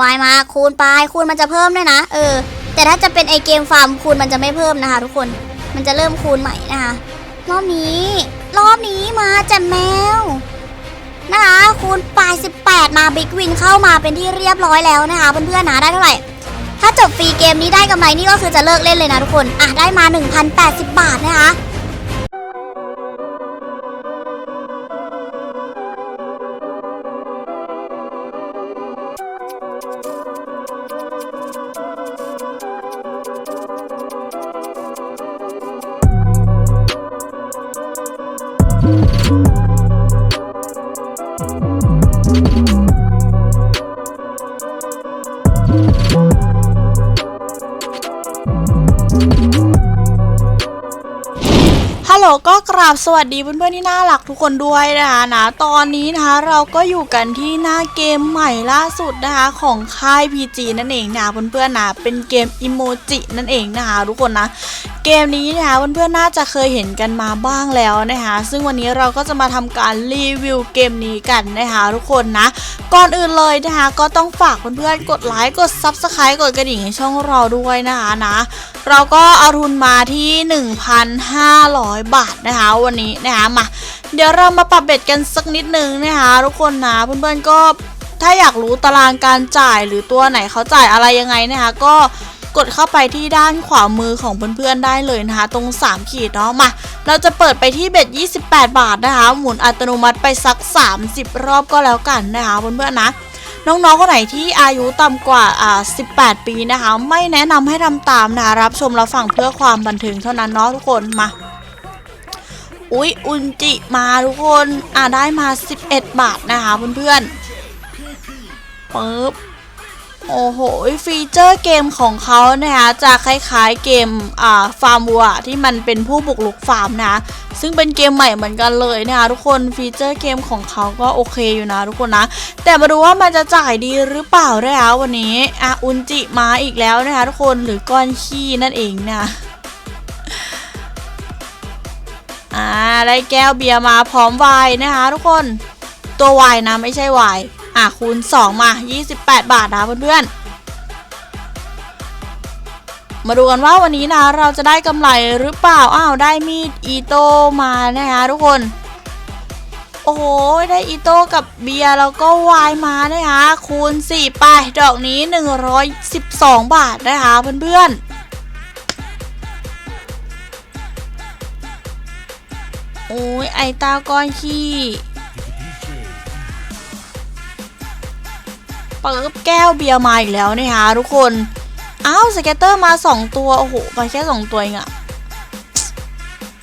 วายมาคูณไปคูณมันจะเพิ่มด้วยนะ เออ แต่ถ้าจะเป็นไอเกมฟาร์มคูณมันจะไม่เพิ่มนะคะ ทุกคนมันจะเริ่มคูณใหม่นะคะรอบนี้ รอบนี้มาจัแมวนะคะคูณปลาย18 มาบิ๊กวินเข้ามาเป็นที่เรียบร้อยแล้วนะคะเพื่อนๆนะได้เท่าไหร่ถ้าจบฟรีเกมนี้ได้กำไรนี่ก็คือจะเลิกเล่นเลยนะทุกคนอะได้มา 1,080 บาทนะคะ ก็กราบสวัสดีเพื่อนๆที่น่ารักทุกคนด้วยนะคะนะตอนนี้นะคะเราก็อยู่กันที่หน้าเกมใหม่ล่าสุดนะคะของค่าย PG นั่นเองนะเพื่อนๆนะเป็นเกมอิโมจินั่นเองนะคะทุกคนนะ เกมนี้นะคะเพื่อนๆน่าจะเคยเห็นกันมาบ้างแล้วนะคะซึ่งวันนี้เราก็จะมาทำการรีวิวเกมนี้กันนะคะทุกคนนะก่อนอื่นเลยนะคะก็ต้องฝากเพื่อนๆกดไลค์กด Subscribe กดกระดิ่งให้ช่องเราด้วยนะคะนะเราก็เอาทุนมาที่ 1,500 บาทนะคะวันนี้นะคะมาเดี๋ยวเรามาปรับเบ็ดกันสักนิดนึงนะคะทุกคนนะเพื่อนๆก็ถ้าอยากรู้ตารางการจ่ายหรือตัวไหนเขาจ่ายอะไรยังไงนะคะก็ กดเข้าไปที่ด้านขวามือของเพื่อนๆได้เลยนะคะ ตรง 3 ขีดเนาะมา เราจะเปิดไปที่เบ็ด 28 บาทนะคะ หมุนอัตโนมัติไปสัก 30 รอบก็แล้วกันนะคะเพื่อนๆนะน้องๆ คนไหนที่อายุต่ำกว่าอ่า18 ปีนะคะ ไม่แนะนำให้ทำตามนะคะรับชมเรับฟังเพื่อความบันเทิงเท่านั้นเนาะทุกคนมา อุ๊ย อุนจิมาทุกคน อ่าได้มา 11 บาทนะคะเพื่อนๆปึ๊บ โอ้โห ฟีเจอร์เกมของเขานะคะจะคล้ายๆเกมอ่าฟาร์มวัวที่มันเป็นผู้บุกลุกฟาร์มนะ ซึ่งเป็นเกมใหม่เหมือนกันเลยนะคะทุกคนฟีเจอร์เกมของเขาก็โอเคอยู่นะทุกคนนะ แต่มาดูว่ามันจะจ่ายดีหรือเปล่านะคะวันนี้อะอุนจิมาอีกแล้วนะคะทุกคนหรือก้อนขี้นั่นเองนะอ่าได้แก้วเบียร์มาพร้อมไวน์นะคะทุกคนตัวไวน์นะไม่ใช่ไวน์ อะคูณ 2 มา 28 บาทนะเพื่อนๆ มาดูกันว่าวันนี้นะเราจะได้กำไรหรือเปล่า อ้าว ได้มีดอีโต้มานะคะทุกคน โอ้โห ได้อีโต้กับเบียร์แล้วก็วน์มานะคะคูณ 4 ไปดอกนี้ 112 บาทนะคะเพื่อนๆโอ้ยไอตาก้อนขี้ เปิบแก้วเบียร์มาอีกแล้วนะคะทุกคน อ้าวสเก็ตเตอร์มา 2 ตัว โอ้โหไปแค่ 2 ตัวเองอะ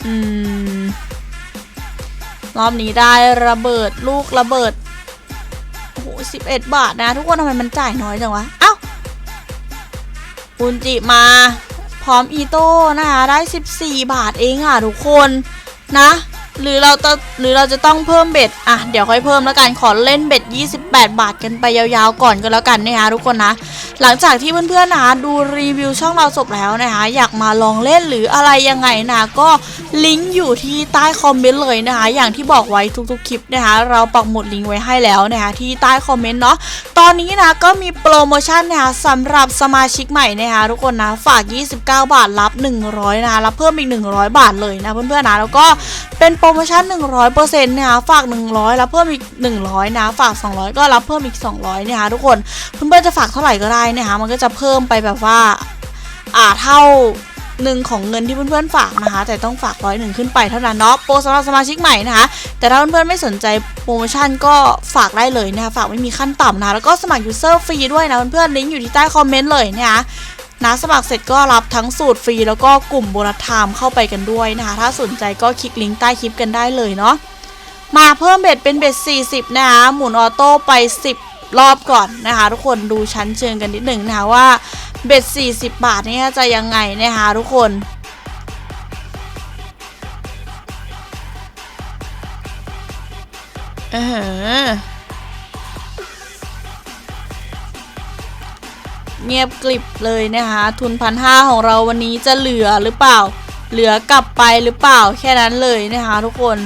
อืม รอบนี้ได้ระเบิดลูกระเบิด โอ้โห11บาทนะ ทุกคนทำไมมันจ่ายน้อยจังวะ เอ้าอุนจิมา พร้อมอีโต้นะคะ ได้ 14 บาทเองอะทุกคนนะ หรือเราจะหรือเราจะต้องเพิ่มเบ็ดอะเดี๋ยวค่อยเพิ่มแล้วกันขอเล่นเบ็ด 28 บาทกันไปยาวๆก่อนก็แล้วกันนะคะทุกคนนะ หลังจากที่เพื่อนๆนะดูรีวิวช่องเราจบแล้วนะคะอยากมาลองเล่นหรืออะไรยังไงนะก็ลิงก์อยู่ที่ใต้คอมเมนต์เลยนะคะอย่างที่บอกไว้ทุกๆคลิปนะคะเราปักหมุดลิงก์ไว้ให้แล้วนะคะที่ใต้คอมเมนต์เนาะตอนนี้นะก็มีโปรโมชั่นนะคะสำหรับสมาชิกใหม่นะคะทุกคนนะฝาก 29 บาทรับ 100นะคะรับเพิ่มอีก 100 บาทเลยนะเพื่อนๆนะแล้วก็ เป็นโปรโมชั่น 100%นะคะฝาก 100รับเพิ่มอีก 100 นะฝาก 200 ก็รับเพิ่มอีก 200นะคะทุกคนเพื่อนๆจะฝากเท่าไหร่ก็ได้นะคะมันก็จะเพิ่มไปแบบว่าอ่าเท่าหนึ่งของเงินที่เพื่อนๆฝากนะคะ แต่ต้องฝากร้อยหนึ่งขึ้นไปเท่านั้นเนาะโปรสำหรับสมาชิกใหม่นะคะ แต่ถ้าเพื่อนๆไม่สนใจโปรโมชั่นก็ฝากได้เลยนะคะฝากไม่มีขั้นต่ำนะะแล้วก็สมัครยูเซอร์ฟรีด้วยนะเพื่อนๆลิงก์อยู่ที่ใต้คอมเมนต์เลยนะคะ นะสมัครเสร็จก็รับทั้งสูตรฟรีแล้วก็กลุ่มโบนัสไทม์เข้าไปกันด้วยนะคะถ้าสนใจก็คลิกลิงก์ใต้คลิปกันได้เลยเนาะมาเพิ่มเบ็ดเป็นเบ็ด 40 นะคะหมุนออโต้ไป 10 รอบก่อนนะคะทุกคนดูชั้นเชิงกันนิดหนึ่งนะคะว่าเบ็ด 40 บาทเนี่ยจะยังไงนะคะทุกคนเออ เงียบกลิบเลยนะคะ ทุนพันห้าของเราวันนี้จะเหลือหรือเปล่า เหลือกลับไปหรือเปล่าแค่นั้นเลยนะคะทุกคน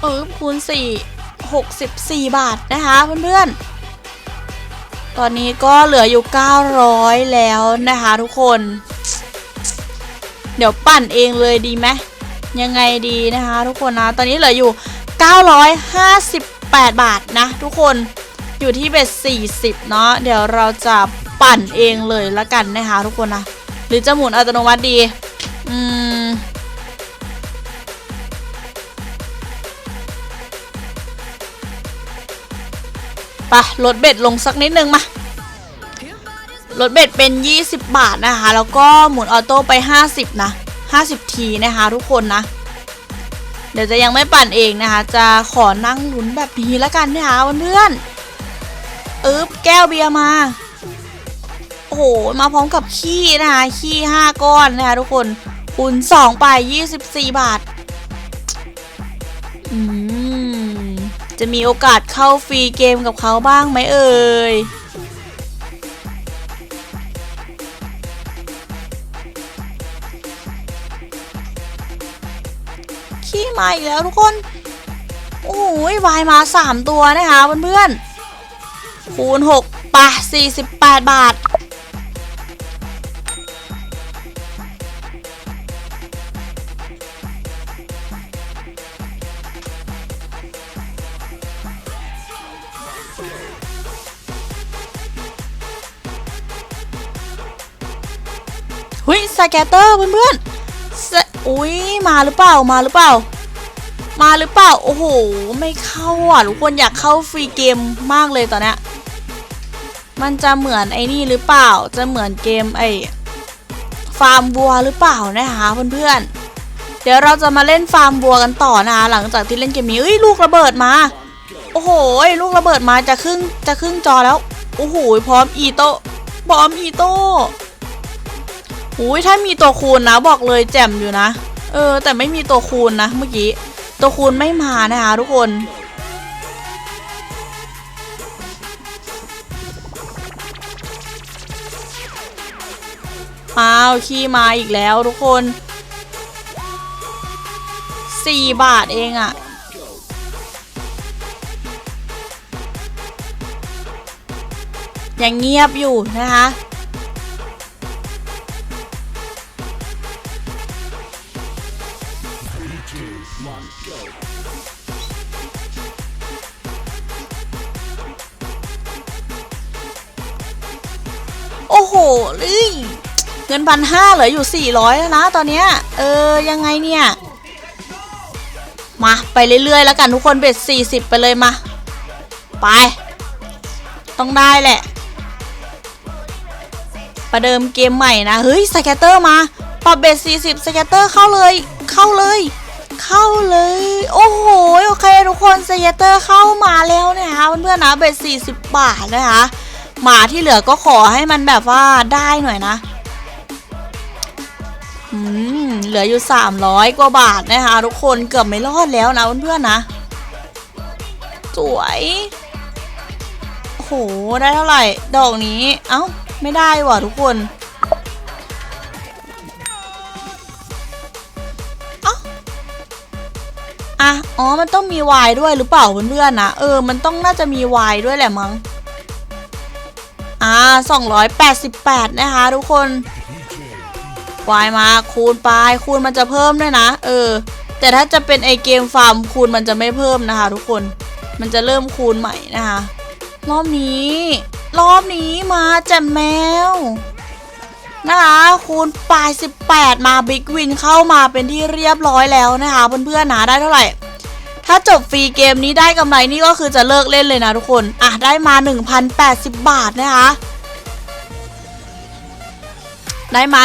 เออคูณ4 64 บาทนะคะเพื่อนๆ ตอนนี้ก็เหลืออยู่ 900 แล้วนะคะทุกคน เดี๋ยวปั่นเองเลยดีไหมยังไงดีนะคะ ทุกคนนะ ตอนนี้เหลืออยู่ 958 บาทนะ ทุกคนอยู่ที่เบ็ด40 เนาะเดี๋ยวเราจะปั่นเองเลยละกันนะคะ ทุกคนนะ หรือจะหมุนอัตโนมัติดี อืมไปะลดเบ็ดลงสักนิดนึงมา ลดเบ็ดเป็น 20 บาทนะคะ แล้วก็หมุนออโต้ไป 50 นะ 50 ทีนะคะทุกคนนะ เดี๋ยวจะยังไม่ปั่นเองนะคะ จะขอนั่งลุ้นแบบนี้แล้วกันนะคะเพื่อนๆอึ๊บแก้วเบียร์มา โอ้โห มาพร้อมกับขี้นะคะ ขี้ 5 ก้อนนะคะทุกคนคูณ2ไป 24 บาท อืม จะมีโอกาสเข้าฟรีเกมกับเขาบ้างไหมเอ่ย มาอีกแล้วทุกคน โอ้ยวายมา3ตัวนะคะเพื่อนๆคูณ6ปะ48บาทหุยสแกตเตอร์เพื่อนๆอุ้ยมาหรือเปล่า มาหรือเปล่า มาหรือเปล่า โอ้โห ไม่เข้าอะทุกคนอยากเข้าฟรีเกมมากเลยตอนนี้มันจะเหมือนไอ้นี่หรือเปล่า จะเหมือนเกมไอ้ฟาร์มบัวหรือเปล่านะคะเพื่อนๆ เดี๋ยวเราจะมาเล่นฟาร์มบัวกันต่อนะคะหลังจากที่เล่นเกมนี้เอ้ยลูกระเบิดมา โอ้โหลูกระเบิดมาจะครึ่งจะครึ่งจอแล้ว โอ้โหพร้อมอีโต้พร้อมอีโต้อุ้ยถ้ามีตัวคูณนะบอกเลยแจ่มอยู่นะ เออ แต่ไม่มีตัวคูณนะเมื่อกี้ ตัวคูณไม่มานะคะทุกคนอ้าวขี้มาอีกแล้วทุกคน4บาทเองอะยังเงียบอยู่นะคะ เอ้ยเงินพันห้าเหลืออยู่ 400แล้วนะตอนเนี้ยเออยังไงเนี่ย มาไปเรื่อยๆแล้วกันทุกคนเบ็ด40 ไปเลยมา ไป ต้องได้แหละ ประเดิมเกมใหม่นะ เฮ้ยสแกตเตอร์มาปรับเบ็ด40สแกตเตอร์เข้าเลย เข้าเลย เข้าเลย โอ้โหโอเคทุกคนสแกตเตอร์เข้ามาแล้วนะคะเพื่อนๆนะเบ็ด40 บาทนะคะ หมาที่เหลือก็ขอให้มันแบบว่าได้หน่อยนะอืมเหลืออยู่ 300 กว่าบาทนะคะทุกคนเกือบไม่รอดแล้วนะเพื่อนๆนะ สวยโอ้โหได้เท่าไหร่ดอกนี้ เอ้า ไม่ได้ว่ะทุกคนเอ้าอะอ๋อ มันต้องมีวายด้วยหรือเปล่าเพื่อนๆนะ เออ มันต้องน่าจะมีวายด้วยแหละมั้ง อ่า288 นะคะ ทุกคนวายมาคูณไปคูณมันจะเพิ่มด้วยนะ เออ แต่ถ้าจะเป็นไอเกมฟาร์มคูณมันจะไม่เพิ่มนะคะ ทุกคนมันจะเริ่มคูณใหม่นะคะ รอบนี้ รอบนี้มาแจ่มแมวนะคะคูณปลาย18 มาบิ๊กวินเข้ามาเป็นที่เรียบร้อยแล้วนะคะเพื่อนๆนะได้เท่าไหร่ ถ้าจบฟรีเกมนี้ได้กำไรนี่ก็คือจะเลิกเล่นเลยนะทุกคน อะได้มา 1,080 บาทนะคะได้มา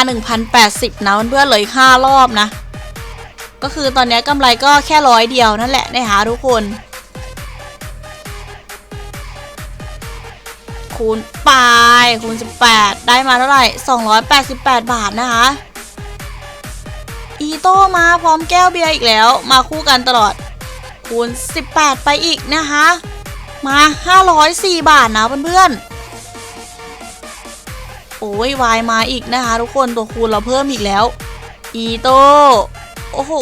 1,080 นะเพื่อนๆเหลย5รอบนะ ก็คือตอนนี้กำไรก็แค่ร้อยเดียวนั่นแหละนะคะทุกคน คูณไปคูณ 18 ได้มาเท่าไหร่ 288 บาทนะคะ อีโต้มาพร้อมแก้วเบียร์อีกแล้ว มาคู่กันตลอด คูณ 18 ไปอีกนะคะ มา 504 บาทนะเพื่อนๆ โอ้ยวายมาอีกนะคะ ทุกคนตัวคูณเราเพิ่มอีกแล้ว อีโต้โอ้โห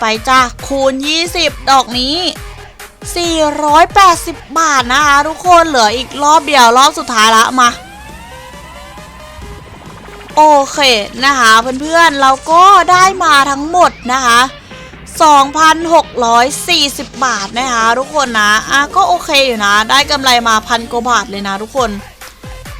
ไปจ้าคูณ 20 ดอกนี้ 480 บาทนะคะ ทุกคนเหลืออีกรอบเดียวรอบสุดท้ายละมาโอเคนะคะเพื่อนๆเราก็ได้มาทั้งหมดนะคะ 2,640 บาทนะคะทุกคนนะอะก็โอเคอยู่นะ ได้กำไรมาพันกว่าบาทเลยนะทุกคน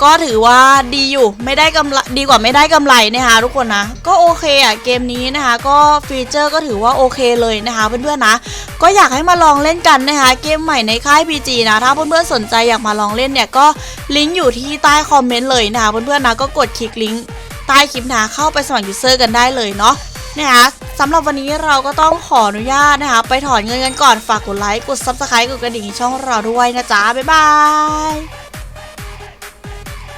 ก็ถือว่าดีอยู่ไม่ได้กำไรดีกว่าไม่ได้กำไรนะคะทุกคนนะ ก็โอเคอะเกมนี้นะคะ ก็ฟีเจอร์ก็ถือว่าโอเคเลยนะคะเพื่อนๆนะ ก็อยากให้มาลองเล่นกันนะคะเกมใหม่ในค่าย PG นะถ้าเพื่อนๆสนใจอยากมาลองเล่นเนี่ยก็ลิงก์อยู่ที่ใต้คอมเมนต์เลยนะคะเพื่อนๆนะก็กดคลิกลิงก์ใต้คลิปนะเข้าไปสมัครยูเซอร์กันได้เลยเนาะ นะคะสำหรับวันนี้เราก็ต้องขออนุญาตนะคะ ไปถอนเงินกันก่อนฝากกดไลค์กด Subscribe กดกระดิ่งช่องเราด้วยนะจ๊ะบ๊ายบาย